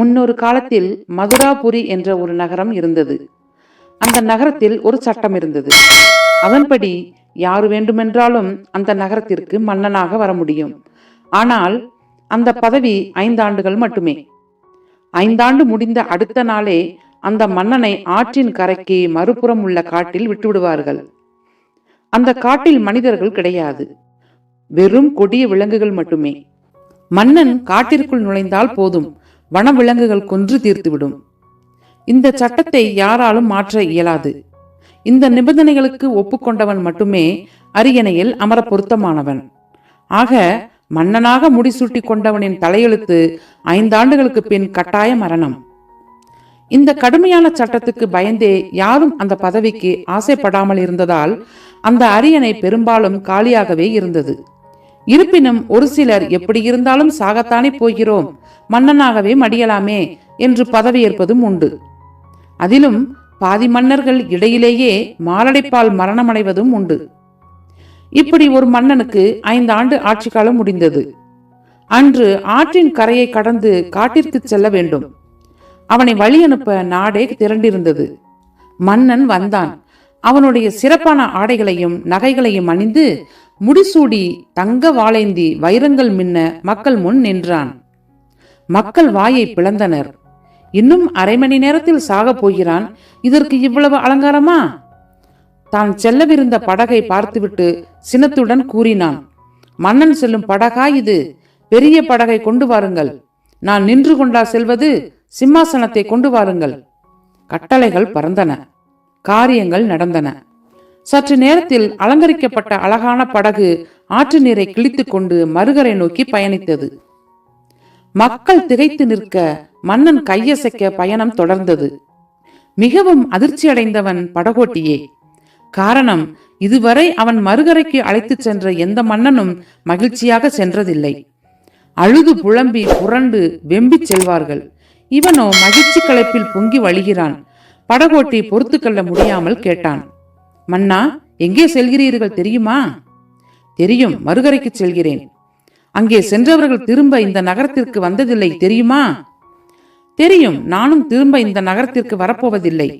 முன்னொரு காலத்தில் மதுராபுரி என்ற ஒரு நகரம் இருந்தது. அந்த நகரத்தில் ஒரு சட்டம் இருந்தது. அதன்படி யார் வேண்டுமென்றாலும் அந்த நகரத்திற்கு மன்னனாக வர முடியும். ஆனால் அந்த பதவி ஐந்தாண்டுகள் மட்டுமே. ஐந்தாண்டு முடிந்த அடுத்த நாளே அந்த மன்னனை ஆற்றின் கரைக்கு மறுபுறம் உள்ள காட்டில் விட்டுவிடுவார்கள். அந்த காட்டில் மனிதர்கள் கிடையாது. வெறும் கொடிய விலங்குகள் மட்டுமே. மன்னன் காட்டிற்குள் நுழைந்தால் போதும். வனவிலங்குகள் கொன்று தீர்த்துவிடும். இந்த சட்டத்தை யாராலும் மாற்ற இயலாது. இந்த நிபந்தனைகளுக்கு ஒப்புக்கொண்டவன் மட்டுமே அரியணையில் அமர பொருத்தமானவன். ஆக மன்னனாக முடிசூட்டி கொண்டவனின் தலையெழுத்து ஐந்தாண்டுகளுக்கு பின் கட்டாய மரணம். இந்த கடுமையான சட்டத்துக்கு பயந்தே யாரும் அந்த பதவிக்கு ஆசைப்படாமல் இருந்ததால் அந்த அரியணை பெரும்பாலும் காலியாகவே இருந்தது. இருப்பினும் ஒரு சிலர் எப்படி இருந்தாலும் சாகத்தானே போகிறோம். மன்னனாகவே மடியலாமே என்று பதவியேற்பதும் உண்டு. அதிலும் பாதி மன்னர்கள் இடையிலேயே மாரடைப்பால் மரணமடைவதும் உண்டு. இப்படி ஒரு மன்னனுக்கு ஐந்து ஆண்டு ஆட்சி காலம் முடிந்தது. அன்று ஆற்றின் கரையை கடந்து காட்டிற்கு செல்ல வேண்டும். அவனை வழி அனுப்ப நாடே திரண்டிருந்தது. மன்னன் வந்தான். அவனுடைய சிறப்பான ஆடைகளையும் நகைகளையும் அணிந்து முடிசூடி தங்க வாளேந்தி வைரங்கள் மின்ன மக்கள் முன் நின்றான். மக்கள் வாயை பிளந்தனர். இன்னும் அரை மணி நேரத்தில் சாகப் போகிறான். இதற்கு இவ்வளவு அலங்காரமா? தான் செல்லவிருந்த படகை பார்த்துவிட்டு சினத்துடன் கூறினான். மன்னன் செல்லும் படகா இது? பெரிய படகை கொண்டு வாருங்கள். நான் நின்று கொண்டா செல்வது சிம்மாசனத்தை கொண்டு வாருங்கள். கட்டளைகள் பறந்தன. காரியங்கள் நடந்தன. சற்று நேரத்தில் அலங்கரிக்கப்பட்ட அழகான படகு ஆற்று நீரை கிழித்துக் கொண்டு மறுகரை நோக்கி பயணித்தது. மக்கள் திகைத்து நிற்க மன்னன் கையசைக்க பயணம் தொடர்ந்தது. மிகவும் அதிர்ச்சியடைந்தவன் படகோட்டியே. காரணம் இதுவரை அவன் மறுகரைக்கு அழைத்துச் சென்ற எந்த மன்னனும் மகிழ்ச்சியாக சென்றதில்லை. அழுது புலம்பி புரண்டு வெம்பிச் செல்வார்கள். இவனோ மகிழ்ச்சி களைப்பில் பொங்கி வழிகிறான். படகோட்டி பொறுத்துக்கொள்ள முடியாமல் கேட்டான். மன்னா எங்கே செல்கிறீர்கள் தெரியுமா? தெரியும் மறுகரைக்கு செல்கிறேன். அங்கே சென்றவர்கள் திரும்ப இந்த நகரத்திற்கு வந்ததில்லை தெரியுமா? தெரியும் நானும் திரும்ப இந்த நகரத்திற்கு வரப்போவதில்லை.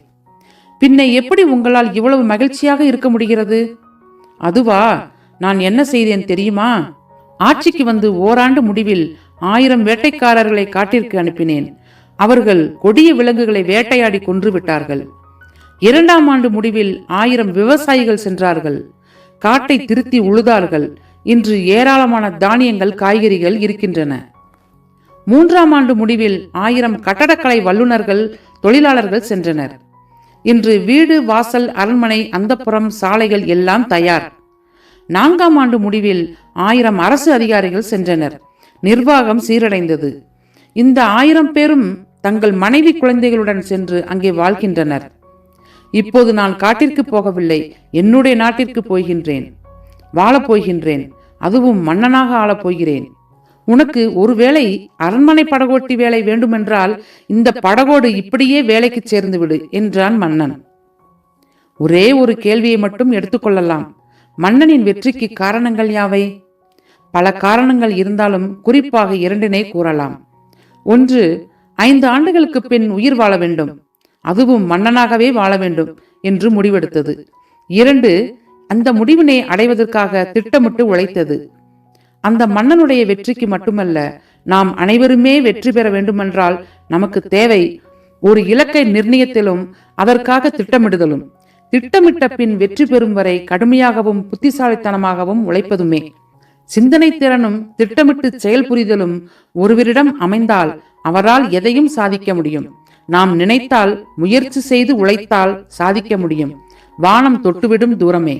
பின்ன எப்படி உங்களால் இவ்வளவு மகிழ்ச்சியாக இருக்க முடிகிறது? அதுவா நான் என்ன செய்தேன் தெரியுமா? ஆட்சிக்கு வந்து ஓராண்டு முடிவில் ஆயிரம் வேட்டைக்காரர்களை காட்டிற்கு அனுப்பினேன். அவர்கள் கொடிய விலங்குகளை வேட்டையாடி கொன்று விட்டார்கள். இரண்டாம் ஆண்டு முடிவில் ஆயிரம் விவசாயிகள் சென்றார்கள். காட்டை திருத்தி உழுதார்கள். இன்று ஏராளமான தானியங்கள் காய்கறிகள் இருக்கின்றன. மூன்றாம் ஆண்டு முடிவில் ஆயிரம் கட்டடக்கலை வல்லுநர்கள் தொழிலாளர்கள் சென்றனர். இன்று வீடு வாசல் அரண்மனை அந்தப்புறம் சாலைகள் எல்லாம் தயார். நான்காம் ஆண்டு முடிவில் ஆயிரம் அரசு அதிகாரிகள் சென்றனர். நிர்வாகம் சீரடைந்தது. இந்த ஆயிரம் பேரும் தங்கள் மனைவி குழந்தைகளுடன் சென்று அங்கே வாழ்கின்றனர். இப்போது நான் காட்டிற்கு போகவில்லை என்னுடைய நாட்டிற்கு போகின்றேன். வாழப் போகின்றேன் அதுவும் மன்னனாக ஆளப் போகிறேன். உனக்கு ஒருவேளை அரண்மனை படகோட்டி வேலை வேண்டுமென்றால் இந்த படகோடு இப்படியே வேலைக்கு சேர்ந்து விடு என்றான் மன்னன். ஒரே ஒரு கேள்வியை மட்டும் எடுத்துக்கொள்ளலாம் மன்னனின் வெற்றிக்கு காரணங்கள் யாவை? பல காரணங்கள் இருந்தாலும் குறிப்பாக இரண்டினை கூறலாம். ஒன்று ஐந்து ஆண்டுகளுக்கு பின் உயிர் வாழ வேண்டும். அதுவும் மன்னனாகவே வாழ வேண்டும் என்று முடிவெடுத்தது. இரண்டு அந்த முடிவினை அடைவதற்காக திட்டமிட்டு உழைத்தது. அந்த மன்னனுடைய வெற்றிக்கு மட்டுமல்ல நாம் அனைவருமே வெற்றி பெற வேண்டுமென்றால் நமக்கு தேவை ஒரு இலக்கை நிர்ணயத்திலும் அதற்காக திட்டமிடுதலும். திட்டமிட்ட பின் வெற்றி பெறும் வரை கடுமையாகவும் புத்திசாலித்தனமாகவும் உழைப்பதுமே. சிந்தனை திறனும் திட்டமிட்டு செயல் புரிதலும் ஒருவரிடம் அமைந்தால் அவரால் எதையும் சாதிக்க முடியும். நாம் நினைத்தால் முயற்சி செய்து உழைத்தால் சாதிக்க முடியும். வானம் தொட்டுவிடும் தூரமே.